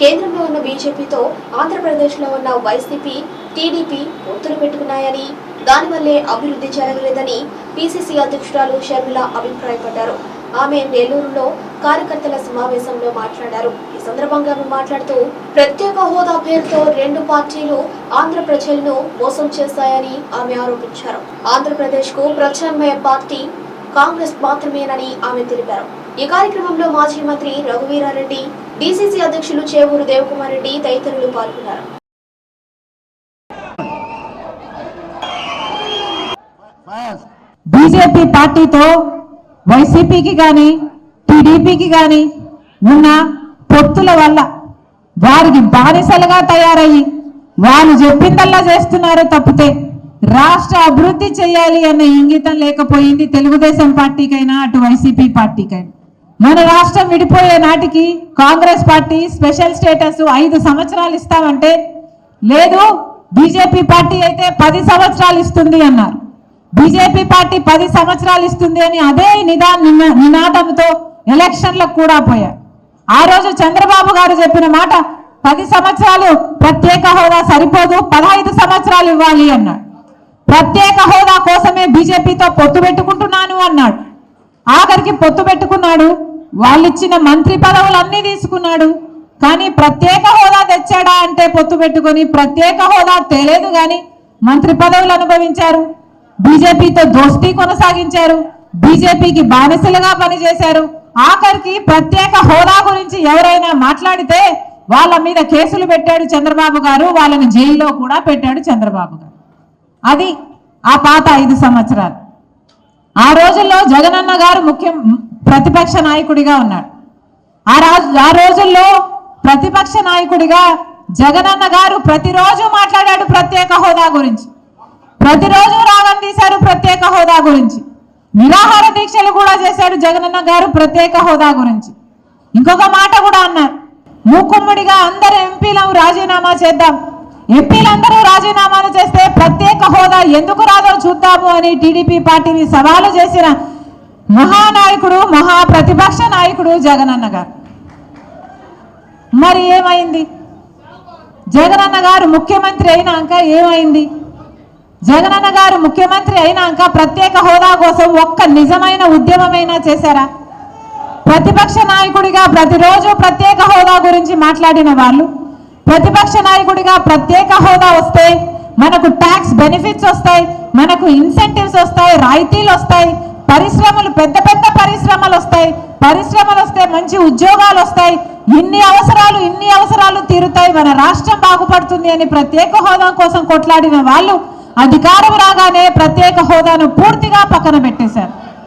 కేంద్రంలో ఉన్న బీజేపీతో ఆంధ్రప్రదేశ్లో ఉన్న వైసీపీ టీడీపీ పొత్తులు పెట్టుకున్నాయని దానివల్లే అభివృద్ధి జరగలేదని పీసీసీ అధ్యక్షురాలు షర్మిల అభిప్రాయపడ్డారు. ఆమె నెల్లూరులో కార్యకర్తల సమావేశంలో మాట్లాడారు. ఈ సందర్భంగా ఆమె మాట్లాడుతూ ప్రత్యేక హోదా పేరుతో రెండు పార్టీలు ఆంధ్ర ప్రజలను మోసం చేశాయని ఆమె ఆరోపించారు. ఆంధ్రప్రదేశ్కు ప్రత్యామ్నాయ పార్టీ కాంగ్రెస్ మాత్రమేనని ఆమె తెలిపారు. ఈ కార్యక్రమంలో మాజీ మంత్రి రఘువీరారెడ్డి డిసిసి అధ్యక్షులు చేవూరు దేవకుమార్ రెడ్డి తదితరులు పాల్గొన్నారు. బీజేపీ పార్టీతో వైసీపీకి కానీ టీడీపీకి కానీ ఉన్న పొత్తుల వల్ల వారికి బానిసలుగా తయారయ్యి వాళ్ళు చెప్పిందల్లా చేస్తున్నారు తప్పితే రాష్ట్ర అభివృద్ధి చేయాలి అన్న ఇంగితం లేకపోయింది తెలుగుదేశం పార్టీకైనా అటు వైసీపీ పార్టీకైనా. మన రాష్ట్రం విడిపోయే నాటికి కాంగ్రెస్ పార్టీ స్పెషల్ స్టేటస్ ఐదు సంవత్సరాలు ఇస్తామంటే లేదు బీజేపీ పార్టీ అయితే పది సంవత్సరాలు ఇస్తుంది అన్నారు. బీజేపీ పార్టీ పది సంవత్సరాలు ఇస్తుంది అని అదే నిదా నినాదంతో ఎలక్షన్లకు కూడా పోయారు. ఆ రోజు చంద్రబాబు గారు చెప్పిన మాట పది సంవత్సరాలు ప్రత్యేక హోదా సరిపోదు పదహైదు సంవత్సరాలు ఇవ్వాలి అన్నాడు ప్రత్యేక హోదా కోసమే బీజేపీతో పొత్తు పెట్టుకుంటున్నాను అన్నాడు. ఆఖరికి పొత్తు పెట్టుకున్నాడు. వాళ్ళిచ్చిన మంత్రి పదవులన్నీ తీసుకున్నాడు. కానీ ప్రత్యేక హోదా తెచ్చాడా అంటే పొత్తు పెట్టుకొని ప్రత్యేక హోదా తెలియదు కానీ మంత్రి పదవులు అనుభవించారు. బీజేపీతో దోస్తీ కొనసాగించారు. బీజేపీకి బానిసలుగా పనిచేశారు. ఆఖరికి ప్రత్యేక హోదా గురించి ఎవరైనా మాట్లాడితే వాళ్ళ మీద కేసులు పెట్టాడు చంద్రబాబు గారు వాళ్ళని జైల్లో కూడా పెట్టాడు చంద్రబాబు గారు. అది ఆ పాత ఐదు సంవత్సరాలు. ఆ రోజుల్లో జగనన్న గారు ముఖ్య ప్రతిపక్ష నాయకుడిగా ఉన్నాడు. ఆ రాజు ఆ రోజుల్లో ప్రతిపక్ష నాయకుడిగా జగనన్న గారు ప్రతిరోజు మాట్లాడాడు ప్రత్యేక హోదా గురించి. ప్రతిరోజు రాగం తీశారు ప్రత్యేక హోదా గురించి. నిరాహార దీక్షలు కూడా చేశాడు జగనన్న గారు ప్రత్యేక హోదా గురించి. ఇంకొక మాట కూడా అన్నారు. మూకుమ్మడిగా అందరు ఎంపీలం రాజీనామా చేద్దాం. ఎంపీలందరూ రాజీనామాలు చేస్తే ప్రత్యేక హోదా ఎందుకు రాదో చూద్దాము అని టీడీపీ పార్టీని సవాలు చేసిన మహానాయకుడు మహా ప్రతిపక్ష నాయకుడు జగనన్న గారు. మరి ఏమైంది? జగనన్న గారు ముఖ్యమంత్రి అయినాక ఏమైంది? జగనన్న గారు ముఖ్యమంత్రి అయినాక ప్రత్యేక హోదా కోసం ఒక్క నిజమైన ఉద్యమమైనా చేశారా? ప్రతిపక్ష నాయకుడిగా ప్రతిరోజు ప్రత్యేక హోదా గురించి మాట్లాడిన వాళ్ళు ప్రతిపక్ష నాయకుడిగా ప్రత్యేక హోదా వస్తే మనకు ట్యాక్స్ బెనిఫిట్స్ వస్తాయి మనకు ఇన్సెంటివ్స్ వస్తాయి రాయితీలు వస్తాయి పరిశ్రమలు పెద్ద పెద్ద పరిశ్రమలు వస్తాయి పరిశ్రమలు వస్తే మంచి ఉద్యోగాలు వస్తాయి ఇన్ని అవసరాలు ఇన్ని అవసరాలు తీరుతాయి మన రాష్ట్రం బాగుపడుతుంది అని ప్రత్యేక హోదా కోసం కొట్లాడిన వాళ్ళు అధికారం రాగానే ప్రత్యేక హోదాను పూర్తిగా పక్కన పెట్టేశారు.